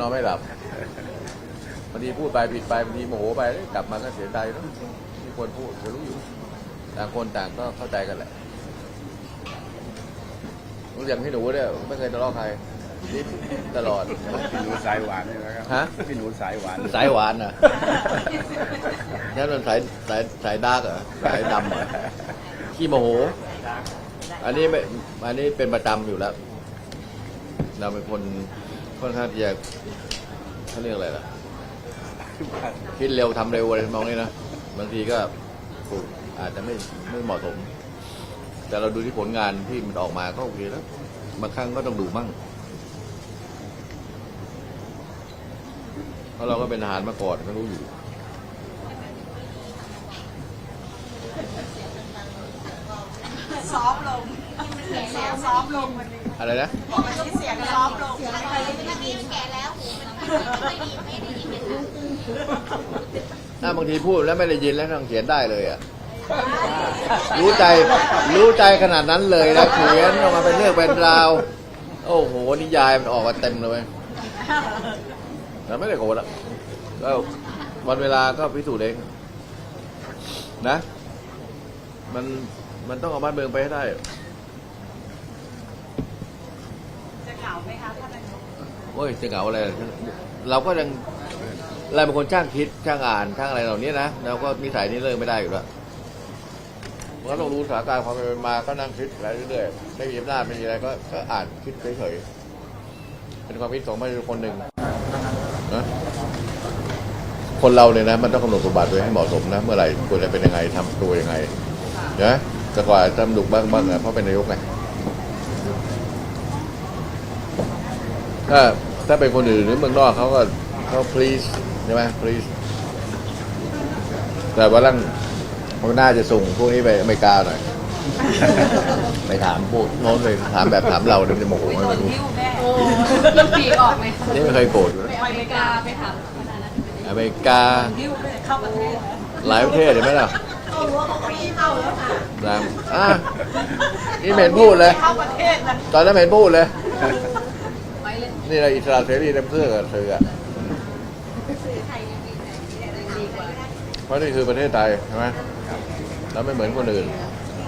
นอนไม่หลับบางทีพูดไปผิดไปบางทีโมโหไปกลับมาก็เสียใจเนอะที่ควรพูดก็รู้อยู่ต่างคนต่างก็เข้าใจกันแหละรู้อย่างพี่หนูเนี่ยไม่เคยทะเลาะใครยิ้มตลอดพี่หนูสายหวานนี่นะครับฮะพี่หนูสายหวานสายหวานอะนั่นมันสายสายสายดาร์กเหรอสายดำเหรอขี้โมโห อันนี้ไม่อันนี้เป็นประจำอยู่แล้ว เราเป็นคน ค่อนข้างที่จะเขาเรียกอะไรล่ะ คิดเร็วทำเร็วอะไรทำนองนี้นะบางทีก็ถูกอาจจะไม่ไม่เหมาะสม แต่เราดูที่ผลงานที่มันออกมาก็โอเคแล้วบางครั้งก็ต้องดูมั่งเพราะเราก็เป็นทหารมาก่อนก็รู้อยู่ซอฟต์ลง เสียงซอฟต์ลงวันนี้อะไรนะบอกวันนี้เสียงซอฟต์ลงถ้าบางทีพูดแล้วไม่ได้ยินแล้วต้องเขียนได้เลยอะรู้ใจรู้ใจขนาดนั้นเลยนะเขียนออกมาเป็นเรื่องเป็นราว โอ้โหนิยายมันออกมาเต็มเลยเว้ยแต่ไม่ได้โกรธอะก็วันเวลาก็พิสูจน์เองนะ มันมันต้องเอาบ้านเมืองไปให้ได้ จะเหงา ไหมคะท่านนายกโอ้ยจะเหงาอะไร เราก็ยังเราเป็นคนช่างคิดช่างอ่านช่างอะไรเหล่านี้นะเราก็นิสัยนี้เลิกไม่ได้อยู่แล้วมันก็ต้องรู้สถานการณ์ความเป็นมาก็นั่งคิดอะไรเรื่อยๆไม่มีอำนาจไม่มีอะไรก็ก็อ่านคิดเฉยๆเป็นความคิดของประชาชนคนหนึ่งนะคนเราเนี่ยนะมันต้องกำหนดบทบาทตัวให้เหมาะสมนะ เมื่อไหร่ควรจะเป็นยังไงทำตัวยังไงนะแต่กว่าจะดุกบ้างบ้างอะเพราะเป็นนายกไง ถ้าถ้าเป็นคนอื่นหรือเมืองนอกเขาก็เขา please ใช่ไหม please แต่ว่าลังเขาน่าจะส่งพวกนี้ไปอเมริกาหน่อย ไปถามพวกโน้นเลยถามแบบถามเราเดี๋ยวมันจะโมโหไม่รู้ยิ้วแม่โอ้ลูกปีกออกเลยค่ะนี่ไม่เคยโกรธอยู่ไปนะอเมริกาไปถามขนาดนั้นอเมริกายิ้วแม่เข้าประเทศหลายประเทศเห็นไหมล่ะนะอะนี่ไม่เห็นพูดเลย เข้าประเทศนะตอนนั้นไม่เห็นพูดเลย ไปเลยนี่เราอิสระเสรีเต็มเครื่องกับเธออะดีกว่าเพราะนี่คือประเทศไทยใช่ไหมเราไม่เหมือนคนอื่น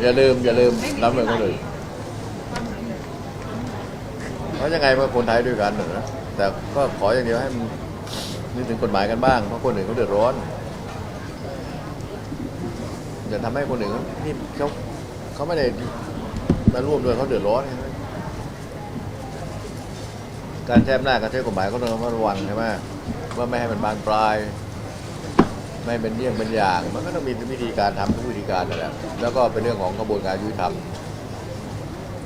อย่าลืม อย่าลืมเราไม่เหมือนคนอื่นเพราะยังไงมันคนไทยด้วยกันเหรอแต่ก็ขออย่างเดียวให้มันนึกถึงกฎหมายกันบ้างเพราะคนอื่นเขาเดือดร้อนอย่าทำให้คนอื่นเขานี่เขาเขาไม่ได้มาร่วมด้วยเขาเดือดร้อนใช่ไหม การแช่หน้าจการใช้กฎหมายก็ต้องระมัดระวังใช่ไหมว่าไม่ให้มันบานปลาย ไม่เป็นเยี่ยงเป็นอย่าง มันก็ต้องมีวิธีการทำทุกวิธีการนั่นแหละแล้วก็เป็นเรื่องของกระบวนการยุติธรรม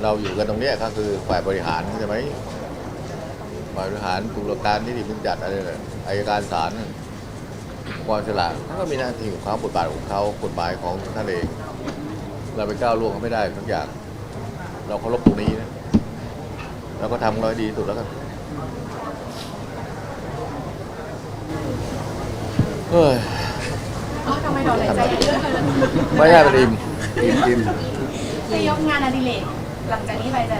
เราอยู่กันตรงนี้ก็คือฝ่ายบริหารใช่ไหมฝ่ายบริหารตุลาการนิติบัญญัติอะไรเลยอายการศาลความฉลาดเขาก็มีหน้าที่ของเขาบทบาทของเขากฎหมายของท่านเอง เราไปก้าวล่วงเขาไม่ได้ทุกอย่าง เราเคารพตรงนี้นะเราก็ทำเราดีสุดแล้วกัน เฮ้ยทำไมเราหายใจเยอะเลยไม่ใช่ประดิมกินกินนายกงานอดิเรกหลังจากนี้ไปจะ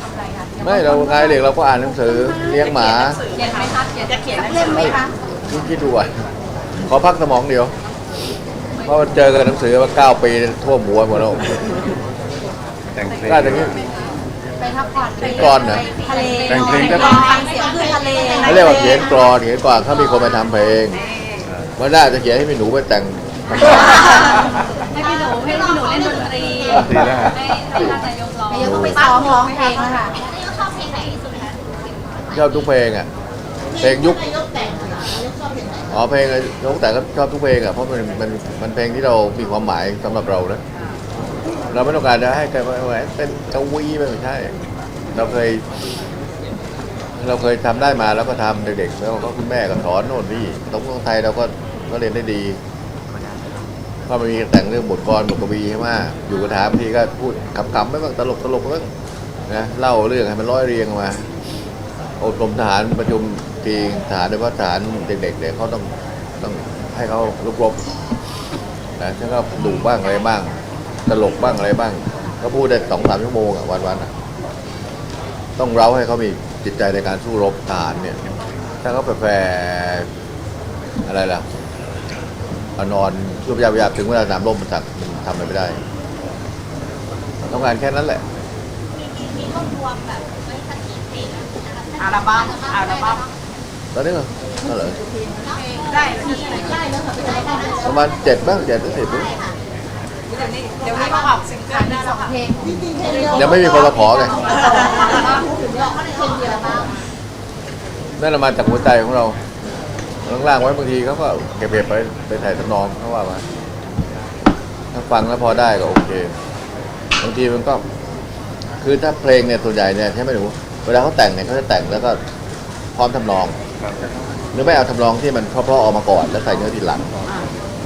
ทำอะไรคะไม่เราไงเด็กเราก็อ่านหนังสือเลี้ยงหมาเขียนไหมคะเขียนจะเขียนหนังเล่สืมอไหมคะคิดคิดดูอะขอพักสมองเดียว เพราะมันเจอกันหนังสือมาเก้าปีทั่วหัวหมดแล้วแต่งเพลงได้แต่นี้ ไปพักผ่อนเป็นกลอนเหรอทะเลแต่งเพลงได้ลปะองฟังเสียงคลื่นทะเลเขาเรียกว่าเขียนกรอนเขียนก่อนเขามีคนมาทำเพลง วันหน้าจะเขียนให้พี่หนูไปแต่ง ให้พี่หนูให้พี่หนูเล่นดนตรีดีแล้วฮะ ให้ให้ท่านนายกร้องนายกก็ไปซ้อมร้องเพลงนะคะชอบทุกเพลงอะ เพลงยุค อ๋อเพลงยกแต่ก็ชอบทุกเพลงอะเพราะมันมันมันเพลงที่เรามีความหมายสำหรับเรานะเราไม่ต้องการจะให้ใครมาแหวนเป็นกวีไปไม่ใช่เราเคย เราเคยทำได้มาแล้วก็ทำเด็กๆแล้วก็คุณแม่ก็สอนโน่นนี่ตรงของไทยเราก็ ก็เรียนได้ดีเพราะมันมีแต่งเรื่องบทกลอนบทกวีใช่ไหมอยู่กับถามทีก็พูดขำๆไม่บ้างตลกตลกๆบ้างนะเล่าเรื่องให้มันร้อยเรียงออกมาอบรมทหารประชุมทีทหารโดยเฉพาะทหารเด็กๆเนี่ยเขาต้องต้องให้เขารบๆนะถ้าก็ดุบ้างอะไรบ้าง ตลกบ้างอะไรบ้าง ก็พูดได้สองสามชั่วโมงอะวันๆอะต้องเร้าให้เขามีจิตใจในการสู้รบทหารเนี่ย ถ้าเขาแฝงอะไรล่ะ เอานอนรูปยาวๆถึงเวลาสนามลมมันทำมันทำอะไรไม่ได้ ต้องการแค่นั้นแหละ มีรวบรวมแบบไม่สักกี่เพลงอัลบั้มอัลบั้มตอนนี้ก็นั่นเหรอได้ได้แล้วค่ะพี่ได้ได้ประมาณเจ็ดบ้างเจ็ดถึงสิบมั้งเดี๋ยวนี้เดี๋ยวนี้มาออกซิงเกิลได้แล้วค่ะเพลงจริงๆเพลงเดียวยังไม่มีคนมาขอไงพูดถึงเราก็ได้เพลงเดียวบ้างนั่นนะมาจากหัวใจของเรา ล่างๆไว้บางทีเขาก็เก็บๆไปไปถ่ายทำนองเขาว่ามาถ้าฟังแล้วพอได้ก็โอเคบางทีมันก็ คือถ้าเพลงเนี่ยส่วนใหญ่เนี่ยใช่ไหมหนูเวลาเขาแต่งเนี่ยเขาจะแต่งแล้วก็พร้อมทำนอง หรือไม่เอาทำนองที่มันเพราะๆออกมาก่อนแล้วใส่เนื้อทีหลัง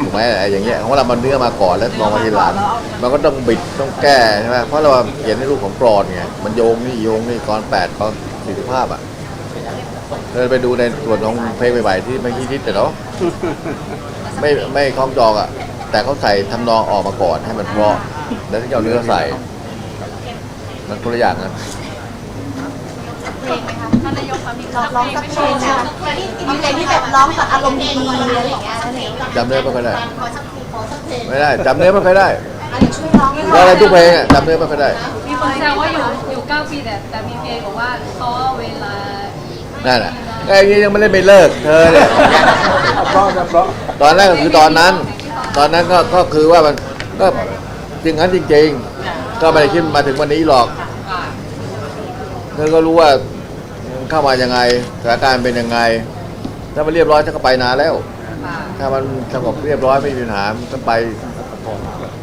ถูกไหมไอ้อย่างเงี้ยของเรามันเนื้อมาก่อนแล้วทำนองมาทีหลังมันก็ต้องบิดต้องแก้ใช่ไหมเพราะเราเขียนในรูปของกรอนไงมันโยงนี่โยงนี่กรอนแปดกรอนสี่สิบภาพอะ เดินไปดูในส่วนของเพลงใหม่ๆที่ไม่คิดแต่เนาะไม่ไม่คล้องจองอะ แต่เขาใส่ทำนองออกมาก่อนให้มันเพราะแล้วถึงจะเอาเนื้อใส่ มันคนละอย่างนะเพลงไหมคะท่านนายกคะมีร้องร้องสักเพลงนะคะมีเพลงที่แบบร้องกับอารมณ์ดีๆอะไรอย่างเงี้ยนั่นเองจำเนื้อไม่ค่อยได้ขอสักเพลงขอสักเพลงไม่ได้จำเนื้อไม่ค่อยได้อันนี้ช่วยร้องร้องอะไรทุกเพลงอะจำเนื้อไม่ค่อยได้ มีคนแซวว่าอยู่อยู่เก้าปีแต่แต่มีเพลงบอกว่าขอเวลาอีก นั่นแหละไอ้นี้ยังไม่ได้ไปเลิกเธอเนี่ยเพราะนะเพราะตอนแรกก็คือตอนนั้น ตอนนั้นก็ก็คือว่ามันก็จริงนั้นจริง ๆ ก็ไม่ได้คิดมาถึงวันนี้หรอกเธอก็รู้ว่าเข้ามายังไงสถานการณ์เป็นยังไง ถ้ามันเรียบร้อยฉันก็ไปนานแล้ว ถ้ามันสงบเรียบร้อยไม่มีปัญหามันก็ไป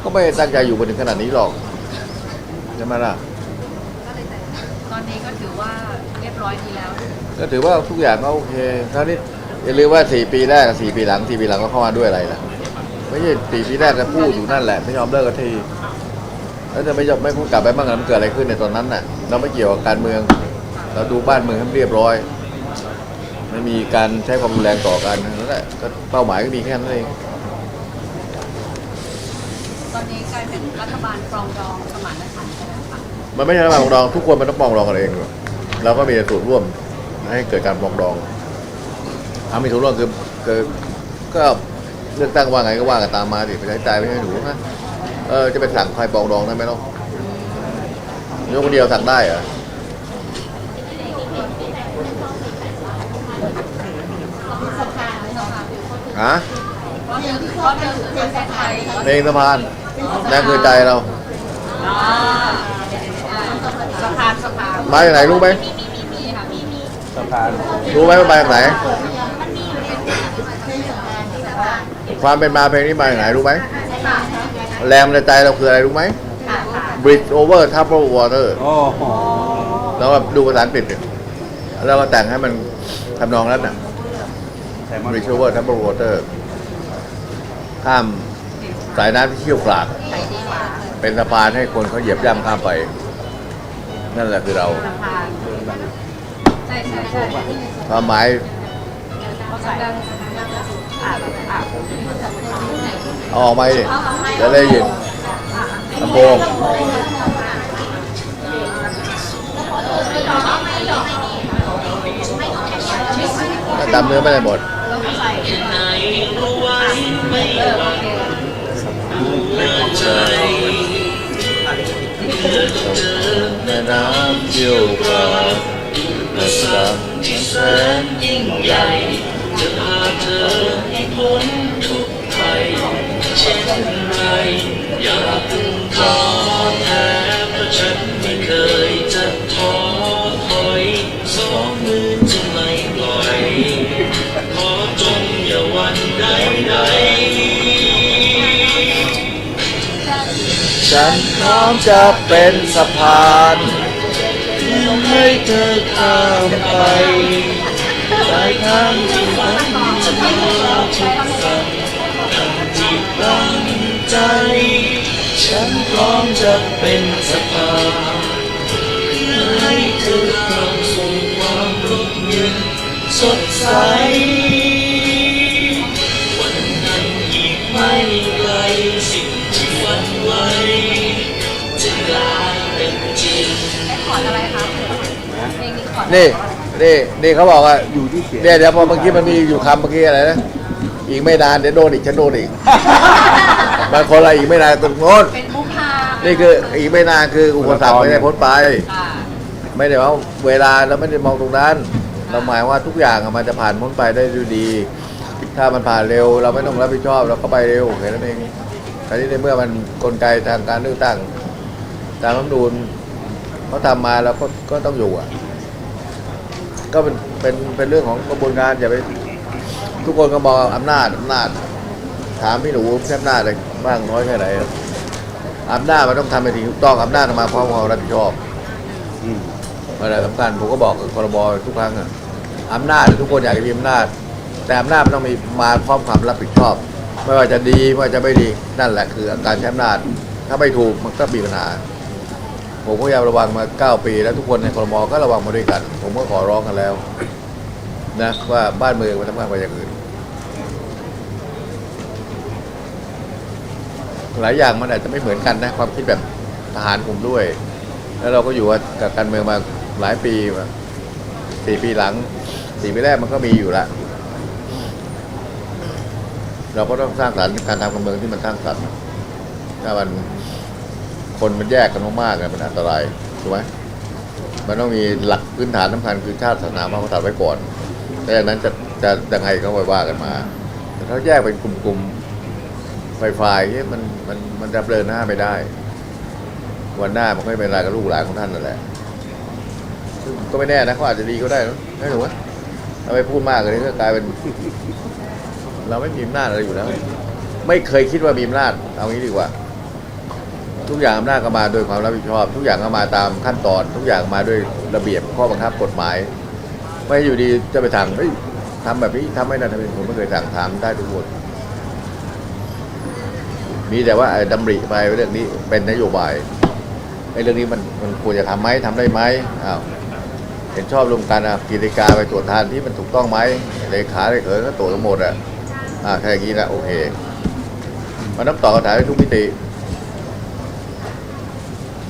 ก็ไม่ตั้งใจอยู่มาถึงขนาดนี้หรอกใช่ไหมล่ะ ตอนนี้ก็ถือว่าเรียบร้อยดีแล้ว ก็ถือว่าทุกอย่างก็โอเคคราวนี้อย่าลืมว่าสี่ปีแรกกับสี่ปีหลังสี่ปีหลังก็เข้ามาด้วยอะไรล่ะไม่ใช่สี่ปีแรกก็พูดอยู่นั่นแหละไม่ยอมเลิกกันที แล้วจะไม่ยอมไม่พูดกลับไปบ้างเหรอมันเกิดอะไรขึ้นในตอนนั้นน่ะ เราไม่เกี่ยวกับการเมือง เราดูบ้านเมืองให้มันเรียบร้อย ไม่มีการใช้ความรุนแรงต่อกันนั่นแหละก็เป้าหมายก็มีแค่นั้นเองตอนนี้กลายเป็นรัฐบาลปรองดองสมานฉันท์ใช่ไหมคะมันไม่ใช่ระหว่างปรองดองทุกคนมันต้องปรองดองกันเองหรอกเราก็มีส่วนร่วม ให้เกิดการปรองดองเอามีส่วนร่วมคือคือก็เลือกตั้งว่าไงก็ว่ากันตามมาดิไปใช้ใจไม่ให้หนูนะเออจะไปสั่งใครปรองดองได้ไหมเนาะยกคนเดียวสั่งได้เหรอฮะเพราะเดิมเพราะเดิมประเทศไทยเพลงสะพานนั่นคือใจเราสะพานสะพานมาจากไหนรู้ไหม รู้ไหมว่ามาจากไหน ความเป็นมาเพลงนี้มาจากไหนรู้ไหม แรงในใจเราคืออะไรรู้ไหม Bridge over troubled water โอ้โหแล้วก็ดูภาษาอังกฤษดิแล้วก็แต่งให้มันทำนองนั้นน่ะแซลมอน Bridge over troubled water ข้ามสายน้ำที่เชี่ยวกราก เป็นสะพานให้คนเขาเหยียบย่ำข้ามไป นั่นแหละคือเราใช่ใช่ใช่ความหมายดังเอาออกมาดิจะได้ยินลำโพงถ้าจำเนื้อไม่ได้หมดแม่น้ำเชี่ยวกรา กเกิดดังแสนยิ่งใหญ่ จะพาเธอให้พ้นทุกภัยเช่นไร อย่าเพิ่งท้อแท้เพราะฉันไม่เคยจะท้อถอยสองมือจะไม่ปล่อย ขอจงอย่าหวันใดใดฉันพร้อมจะเป็นสะพาน ให้เธอข้ามไปปลายทางที่ฝันจะมีทุกฝันทำที่ตั้งใจ ฉันพร้อมจะเป็นสะพานให้เธอเข้าสู่ความร่มเย็นสดใส วันนั้นอีกไม่ไกลสิ่งที่ฝันไว้จะกลายเป็นจริง ขออะไรคะเพลง นี้ขอร์ดนี่นี่นี่เขาบอกว่าอยู่ที่เขียนเนี่ยเดี๋ยวพอเมื่อกี้มันมีอยู่คำเมื่อกี้อะไรนะอีกไม่นานเดี๋ยวโดนอีกฉันโดนอีกบางคนอะไรอีกไม่นานตรงโน้นเป็นมุกฮานี่คืออีกไม่นานคืออุปสรรคไม่ได้พ้นไป ค่ะไม่ได้ว่าเวลาเราไม่ได้มองตรงนั้น เราหมายว่าทุกอย่างอะมันจะผ่านพ้นไปได้ด้วยดี ถ้ามันผ่านเร็ว เราไม่ต้องรับผิดชอบเราก็ไปเร็วแค่นั้นเองแต่นี้ในเมื่อมันกลไกทางการเลือกตั้งตามรัฐธรรมนูญเขาทำมาแล้วก็ก็ต้องอยู่อะ ก็เป็นเป็นเป็นเรื่องของกระบวนการอย่าไปทุกคนก็มองอำนาจอำนาจ ถามพี่หนูใช้อำนาจอะไรบ้างน้อยแค่ไหนอำนาจมันต้องทำในสิ่งถูกต้องอำนาจมาพร้อมความรับผิดชอบอะไรสำคัญผมก็บอกกับครมทุกครั้งอะอำนาจทุกคนอยากจะมีอำนาจ แต่อำนาจมันต้องมีมาพร้อมความรับผิดชอบ ไม่ว่าจะดีไม่ว่าจะไม่ดีนั่นแหละคือการใช้อำนาจ ถ้าไม่ถูกมันก็มีปัญหา ผมก็พยายามระวังมาเก้าปี แล้วทุกคนในคอรมอก็ระวังมาด้วยกัน ผมก็ขอร้องกันแล้ว นะว่าบ้านเมืองมันทำงานกว่าอย่างอื่น หลายอย่างมันอาจจะไม่เหมือนกันนะความคิดแบบทหารผมด้วย แล้วเราก็อยู่กับการเมืองมาหลายปีสี่ปีหลังสี่ปีแรกมันก็มีอยู่ล้วเราก็ต้องสร้างสรรค์การทำการเมืองที่มันสร้างสรรค์ถ้ามัน คนมันแยกกันมากๆเนี่ยมันอันตรายถูกไหมมันต้องมีหลักพื้นฐานสำคัญคือชาติศาสนาพระมหากษัตริย์ไว้ก่อนแต่จากนั้นจะจะยังไงก็ไปว่ากันมา แต่ถ้าแยกเป็นกลุ่มๆไฟไฟเนี่ยมันมันมันจะเดินหน้าไม่ได้ วันหน้ามันก็ไม่เป็นไรกับลูกหลานของท่านนั่นแหละซึ่งก็ไม่แน่นะเขาอาจจะดีก็ได้นะไม่ถูกไหมถ้าไปพูดมากเลยก็กลายเป็น เราไม่มีอำนาจอะไรอยู่แล้ว ไม่เคยคิดว่ามีอำนาจเอางี้ดีกว่า ทุกอย่างอำนาจก็มาโดยความรับผิดชอบ ทุกอย่างก็มาตามขั้นตอน ทุกอย่างมาด้วยระเบียบข้อบังคับกฎหมาย ไม่อยู่ดีจะไปสั่งเฮ้ยทำแบบนี้ทำไม่ได้ทำไมผมไม่เคยสั่งทำได้ทุกคนมีแต่ว่าไอ้ดำริไปเรื่องนี้เป็นนโยบายไอ้เรื่องนี้มันมันควรจะทำไหมทำได้ไหมอ้าวเห็นชอบรวมกันอะกิจการไปตรวจทานที่มันถูกต้องไหมเลขาเลขเขินก็ตรวจทั้งหมดอะอ่าถ้าอย่างนี้นะโอเคมันต้องตอบคำถามให้ทุกมิติ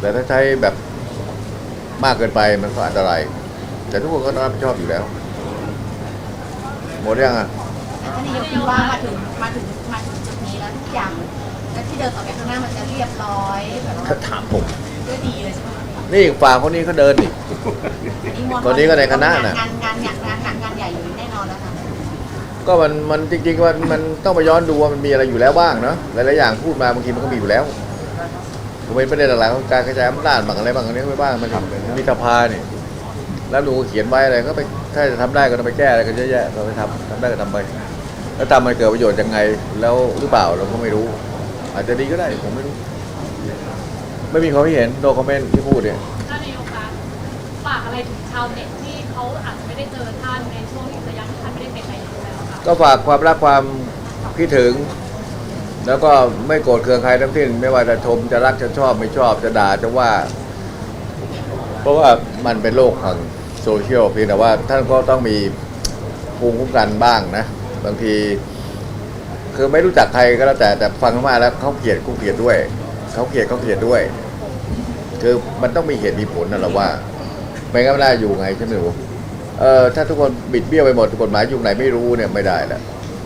แต่ถ้าใช้แบบมากเกินไปมันก็อันตราย แต่ทุกคนก็ต้องรับผิดชอบอยู่แล้ว หมดยังอะแต่ท่านนายกคิดว่ามาถึงมาถึงมาถึงจุดนี้แล้วทุกอย่างและที่เดินต่อไปข้างหน้ามันจะเรียบร้อยแบบว่าถ้าถามผม ด้วยดีเลยใช่ไหมคะนี่ฝ่ายคนนี้เขาเดินนี่อีมวลคนนี้ก็ในคณะน่ะ งานงานงานงานงานงานใหญ่อยู่แน่นอนแล้วค่ะก็มันมันจริงๆว่ามันต้องไปย้อนดูว่ามันมีอะไรอยู่แล้วบ้างเนาะหลายๆอย่างพูดมาบางทีมันก็มีอยู่แล้ว ผมเป็นประเด็นหลักๆของการกระจายอำนาจบางอะไรบางอันนี้ไปบ้างมันมันมีสภาเนี่ยแล้วดูเขียนไว้อะไรก็ไปถ้าจะทำได้ก็ต้องไปแก้อะไรกันเยอะแยะเราไปทำทำได้ก็ทำไป แล้วทำมันเกิดประโยชน์ยังไงแล้วหรือเปล่าเราก็ไม่รู้ อาจจะดีก็ได้ผมไม่รู้ ไม่มีความคิดเห็นโนคอมเมนต์ที่พูดเนี่ยท่านนายกคะฝากอะไรถึงชาวเน็ตที่เขาอาจจะไม่ได้เจอท่านในช่วงระยะที่ท่านไม่ได้เป็นนายกแล้วค่ะก็ฝากความรักความคิดถึง แล้วก็ไม่โกรธเคืองใครทั้งสิ้น ไม่ว่าจะชมจะรักจะชอบไม่ชอบจะด่าจะว่า เพราะว่ามันเป็นโลกของโซเชียลเพียงแต่ว่าท่านก็ต้องมีภูมิคุ้มกันบ้างนะ บางที คือไม่รู้จักใครก็แล้วแต่แต่ฟังมาแล้วเขาเกลียดกูเกลียดด้วยเขาเกลียดเขาเกลียดด้วย คือมันต้องมีเหตุมีผลนะเราว่า ไม่งั้นไม่ได้อยู่ไงใช่ไหมหนูเออถ้าทุกคนบิดเบี้ยวไปหมดกฎหมายอยู่ไหนไม่รู้เนี่ยไม่ได้แล้ว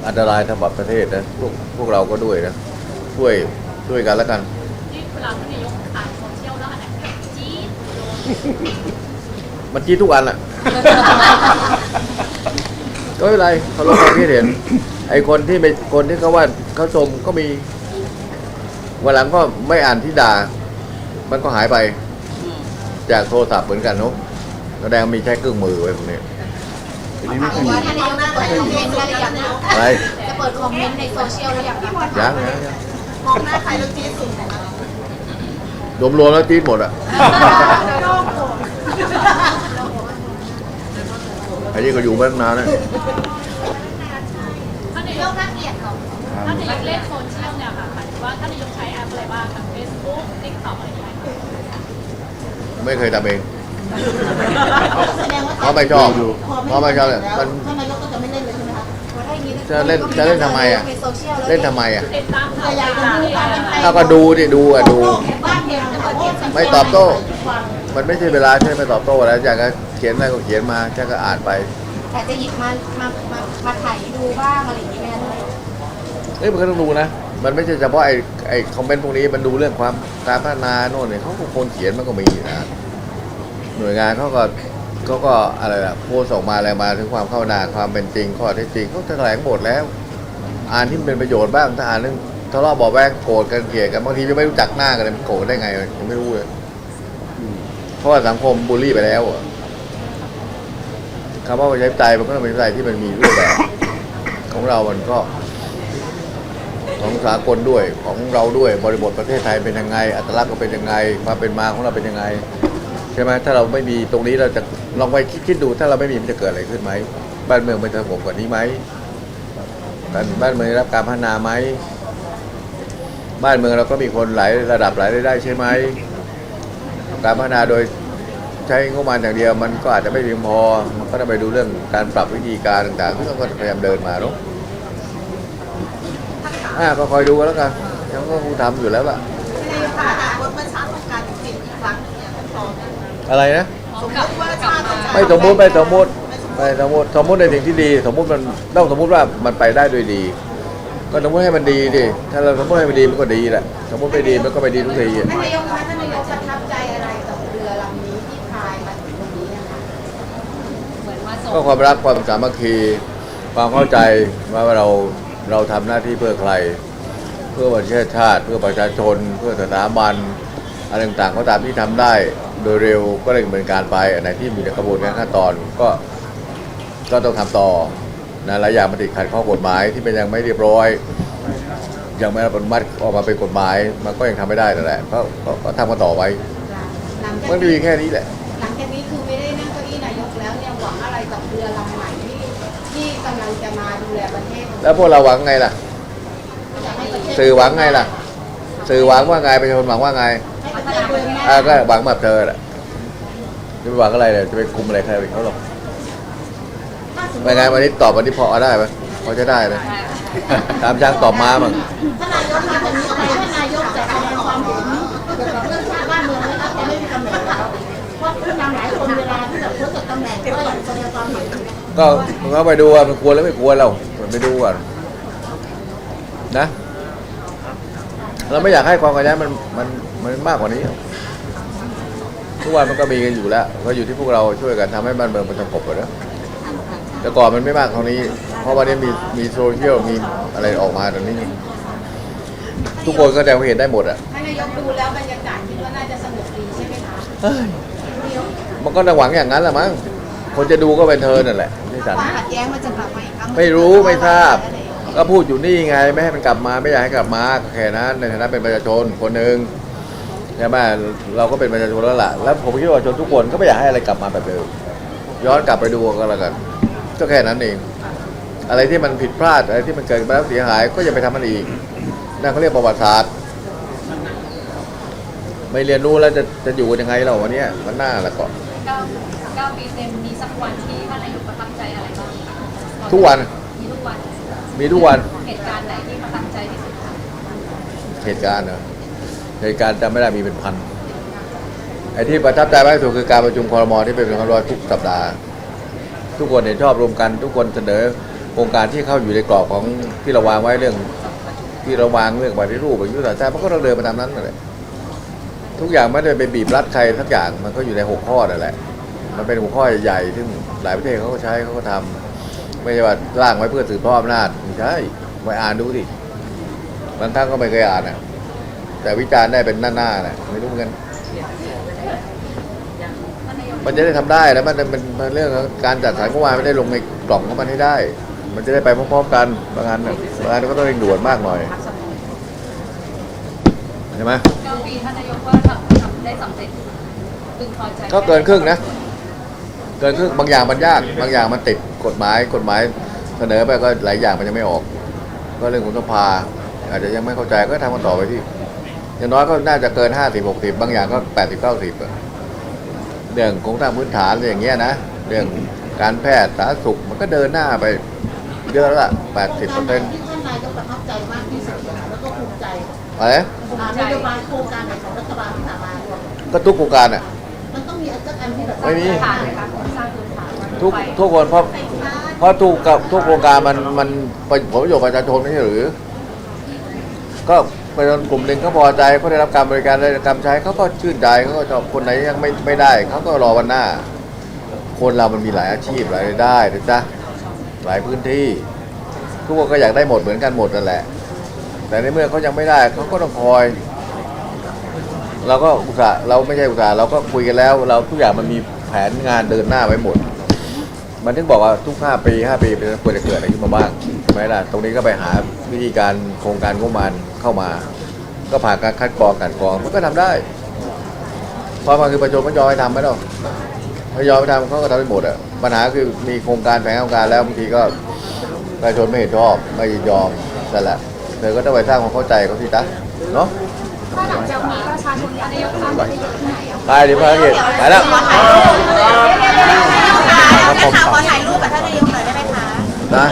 อันตรายสำหรับประเทศนะพวกพวกเราก็ด้วยนะช่วยช่วยกันแล้วกันที่เวลาท่านนายกอ่านโซเชียลแล้วอันไหนแบบจี๊ดโดนมันจี้ทุกอันแหละ ก็ไม่เป็นไรเขาลงความคิดเห็น ไอ้คนที่ไม่คนที่เขาว่าเขาชมก็มีวันหลังก็ไม่อ่านที่ด่า มันก็หายไป จากโทรศัพท์เหมือนกันเนาะแสดงมีใช้เครื่องมือไว้พวกนี้ ทีนี้ไม่ถามค่อยมีว่าท่านนายกเปิดคอมเมนต์ได้หรือยังคะอะไรจะเปิดคอมเมนต์ในโซเชียลหรือยังคะยังยังยังมองหน้าใครแล้วจี๊ดสุดนะคะรวมๆแล้วจี๊ดหมดอะไอ้นี่ก็อยู่มาตั้งนานแล้วท่านนายโลกกน่าเกลียดเหรอท่านนายกเล่นโซเชียลเนี่ยค่ะหมายถึงว่าท่านนายกใช้แอปอะไรบ้างแบบเฟซบุ๊กติ๊กต็อกอะไรอย่างเงี้ยค่ะไม่เคยทำเอง แสดงว่าเพราะไม่ชอบเพราะไม่ชอบเนี่ยมันท่านนายกก็จะไม่เล่นเลยใช่ไหมคะเพราะถ้าอย่างนี้จะเล่นจะเล่นทำไมอะในโซเชียลแล้วเล่นทำไมอะติดตามข่าวอยากจะดูความเป็นไปถ้าก็ดูดิดูอะดู บ้านเมืองนะคะว่าไม่ตอบโต้ทุกวันมันไม่ใช่เวลาที่จะไปตอบโต้แล้วอยากจะเขียนอะไรก็เขียนมาแค่ก็อ่านไปแต่จะหยิบมามามามาถ่ายดูบ้างอะไรอย่างนี้แม่ด้วยเอ้ยมันก็ต้องดูนะ มันไม่ใช่เฉพาะไอ้ไอ้คอมเมนต์พวกนี้มันดูเรื่องความการพัฒนาโน่นเนี่ยเขาก็คนเขียนมันก็มีนะ หน่วยงานเขาก็เขาก็อะไรล่ะโพสต์ออกมาอะไรมาถึงความเข้าหน้าความเป็นจริงข้อเท็จจริงเขาแถลงหมดแล้ว อ่านที่มันเป็นประโยชน์บ้างถ้าอ่านเรื่องทะเลาะเบาะแวงโกรธกันเกลียดกันบางทียังไม่รู้จักหน้ากันเลยมันโกรธได้ไงยังไม่รู้เลยเพราะว่าสังคมบูลลี่ไปแล้วอะคำว่าประชาธิปไตยมันก็ต้องเป็นประชาธิปไตยที่มันมีรูปแบบของเรามันก็ ของสากลด้วยของเราด้วยบริบทประเทศไทยเป็นยังไง อัตลักษณ์ก็เป็นยังไงความเป็นมาของเราเป็นยังไง ใช่ไหมถ้าเราไม่มีตรงนี้เราจะลองไปคิดคิดดู ถ้าเราไม่มีมันจะเกิดอะไรขึ้นไหมบ้านเมืองมันจะสงบกว่านี้ไหมบ้านบ้านเมืองได้รับการพัฒนาไหมบ้านเมืองเราก็มีคนหลายระดับหลายรายได้ใช่ไหมการพัฒนาโดยใช้งบประมาณอย่างเดียว มันก็อาจจะไม่เพียงพอ มันก็ต้องไปดูเรื่องการปรับวิธีการต่างๆที่เราก็พยายามเดินมาเนาะอ่าก็คอยดูกันแล้วกันเขาก็คงทำอยู่แล้วล่ะในภาพอนาคตเมื่อชาติต้องการ องอะไรนะ พร้อมกับกลับมาไม่สมมุติไม่สมมุติไม่สมมุติสมมุติในสิ่งที่ดี สมมุติมันต้องสมมุติว่ามันไปได้ด้วยดี ก็สมมุติให้มันดีดิถ้าเราสมมุติให้มันดีมันก็ดีแหละสมมุติไม่ดีมันก็ไม่ดีทุกทีอะท่านนายกคะท่านนายกประทับใจอะไรกับเรือลำนี้ที่พายมาถึงตรงนี้นะคะเหมือนมาส่งก็ความรักความสามัคคีความเข้าใจว่าเราเราทำหน้าที่เพื่อใคร เพื่อประเทศชาติ เพื่อประชาชน เพื่อสถาบัน อะไรต่างๆก็ตามที่ทำได้โดยเร็วก็เลยดำเนินการไปอันไหนที่มีในกระบวนการขั้นตอนก็ก็ต้องทำต่อนะหลายอย่างมันติดขัดข้อกฎหมายที่มันยังไม่เรียบร้อย ยังไม่อนุมัติออกมาเป็นกฎหมาย มันก็ยังทำไม่ได้นั่นแหละก็ก็ก็ทำกันต่อไว้หลังจากมันนี้มีแค่นี้แหละหลังจากนี้คือไม่ได้นั่งเก้าอี้นายกแล้วเนี่ยหวังอะไรกับเรือลำใหม่ที่ที่กำลังจะมาดูแลประเทศแล้วพวกเราหวังไงล่ะอยากให้ประเทศสื่อหวังไงล่ะ สื่อหวังว่าไงประชาชนหวังว่าไง ให้ประเทศเดินหน้าอ่าก็หวังแบบเธอแหละจะไปหวังอะไรเลยจะไปคุมอะไรใครไปเขาหรอกถ้าสมมไม่ติงั้นวันนี้ตอบวันนี้พอได้ไหมพอจะได้เลยตามช้างตอบม้ามั่งท่านนายกคะจะมีอะไรท่านนายกจะแสดงความเห็นเกี่ยวกับเรื่องชาติบ้านเมืองไหมคะจะไม่มีตำแหน่งแล้วเพราะผู้นำหลายคนเวลาที่แบบพ้นจากตำแหน่งก็อยากแสดงความเห็นก็มึงก็ไปดูว่ามันควรหรือไม่ควรเราไปดูก่อนนะ เราไม่อยากให้ความขัดแย้งมันมัน มันมากกว่านี้ ทุกวันมันก็มีกันอยู่แล้ว ก็อยู่ที่พวกเราช่วยกันทำให้บ้านเมืองมันสงบอะนะแต่ก่อนมันไม่มากเท่านี้ เพราะวันนี้มีมีโซเชียลมีอะไรออกมาตอนนี้ ทุกคนก็แสดงความเห็นได้หมดอะท่านนายกดูแล้วบรรยากาศคิดว่าน่าจะสงบดีใช่ไหมคะเฮ้ยมันก็หวังอย่างนั้นแหละมั้งคนจะดูก็เป็นเธอนั่นแหละไม่ฉันความขัดแย้งมันจะกลับมาอีกครั้งหนึ่งไม่รู้ไม่ทราบ ก็พูดอยู่นี่ไง ไม่ให้มันกลับมาไม่อยากให้กลับมาก็แค่นั้นในฐานะเป็นประชาชนคนหนึ่ง ใช่ไหมเราก็เป็นประชาชนแล้วล่ะแล้วผมคิดว่าประชาชนทุกคนก็ไม่อยากให้อะไรกลับมาแบบเดิมย้อนกลับไปดูก็แล้วกันก็แค่นั้นเอง อะไรที่มันผิดพลาดอะไรที่มันเกิดมาแล้วเสียหายก็อย่าไปทำมันอีกนั่นเขาเรียกประวัติศาสตร์ไม่เรียนรู้แล้วจะจะอยู่กันยังไงเราวันเนี้ยมันหน้าละก็เก้าเก้าปีเต็มมีสักวันที่ท่านนายกประทับใจอะไรบ้างคะทุกวันมีทุกวันมีทุกวันเหตุการณ์ไหนที่ประทับใจที่สุดคะเหตุการณ์เหรอ เหตุการณ์จำไม่ได้มีเป็นพันไอ้ที่ประทับใจมากที่สุดคือการประชุมคอรมอที่เป็นคอรมอทุกสัปดาห์ ทุกคนเห็นชอบรวมกัน ทุกคนเสนอโครงการที่เข้าอยู่ในกรอบของที่เราวางไว้เรื่องที่เราวางเรื่องปฏิรูปยุทธศาสตร์ชาติมันก็ต้องเดินไปตามนั้นนั่นแหละทุกอย่างไม่ได้ไปบีบรัดใครสักอย่างมันก็อยู่ในหกข้อนั่นแหละ มันเป็นหัวข้อใหญ่ๆซึ่งหลายประเทศเขาก็ใช้เขาก็ทำไม่ใช่ว่าร่างไว้เพื่อสืบทอดอำนาจไม่ใช่ไปอ่านดูดิบางครั้งก็ไม่เคยอ่านอะ แต่วิจารณ์ได้เป็นหน้าๆน่ะไม่รู้เหมือนกันมันจะได้ทำได้แล้วมันเป็นมันเรื่องของการจัดสรรงบประมาณไม่ได้ลงในกล่องของมันให้ได้ มันจะได้ไปพร้อมๆกันบางอันน่ะบางอันก็ต้องเร่งด่วนมากหน่อยใช่ไหมเก้าปีท่านนายกว่าทำทำได้สำเร็จพึงพอใจก็เกินครึ่งนะ เกินครึ่งบางอย่างมันยาก บางอย่างมันติดกฎหมายกฎหมายเสนอไปก็หลายอย่างมันยังไม่ออก ก็เรื่องของสภาอาจจะยังไม่เข้าใจก็ทำกันต่อไปที่ อย่างน้อยก็น่าจะเกินห้าสิบหกสิบบางอย่างก็แปดสิบเก้าสิบเรื่องโครงสร้างพื้นฐานอะไรอย่างเงี้ยนะเรื่องการแพทย์สาธารณสุขมันก็เดินหน้าไปเยอะแล้วล่ะแปดสิบเปอร์เซ็นต์ที่ท่านนายกประทับใจมากที่สุดนะคะแล้วก็ภูมิใจอะไรนะอ่านโยบายโครงการไหนของรัฐบาลที่ผ่านมาก็ทุกโครงการอะมันต้องสักอันที่แบบไม่มีฐานนะคะสร้างพื้นฐานทุกไปทุกคนเพราะเพราะทุกกับทุกโครงการมันมันเป็นผลประโยชน์ประชาชนไม่ใช่หรือ ก็ ประชาชนกลุ่มหนึ่งเขาพอใจเขาได้รับการบริการได้รับการใช้เขาก็ชื่นใจเขาก็ชอบคนไหนยังไม่ไม่ได้เขาก็รอวันหน้า คนเรามันมีหลายอาชีพหลายรายได้นะจ๊ะหลายพื้นที่ ทุกคนก็อยากได้หมดเหมือนกันหมดนั่นแหละ แต่ในเมื่อเขายังไม่ได้เขาก็ต้องคอย เราก็อุตส่าห์เราไม่ใช่อุตส่าห์เราก็คุยกันแล้ว เราทุกอย่างมันมีแผนงานเดินหน้าไว้หมด มันถึงบอกว่าทุก 5 ปี 5 ปีเป็นควรจะเกิดอะไรขึ้นมาบ้างใช่ไหมล่ะตรงนี้ก็ไปหาวิธีการโครงการงบประมาณ เข้ามา ก็ผ่านการคัดกรองกลันกรองมันก็ทำได้เพราะมันคือประชาชนไม่ยอมให้ทำไหมหรอกไม่ยอมให้ทำเขาก็ทำได้หมดอะปัญหาคือมีโครงการแผนโครงการแล้วบางทีก็ประชาชนไม่เห็นชอบไม่ยอมแต่นแหละเธอก็ต้องไปสร้างความเข้าใจเขาสิจ๊ะเนาะถ้าหลังจากนี้ประชาชนจะได้ยกท่านจะได้ยกที่ไหนอะไปดิภารกิจไปแล้วได้ข่าวขอถ่ายรูปกับท่านนายกหน่อยได้ไหมคะนะ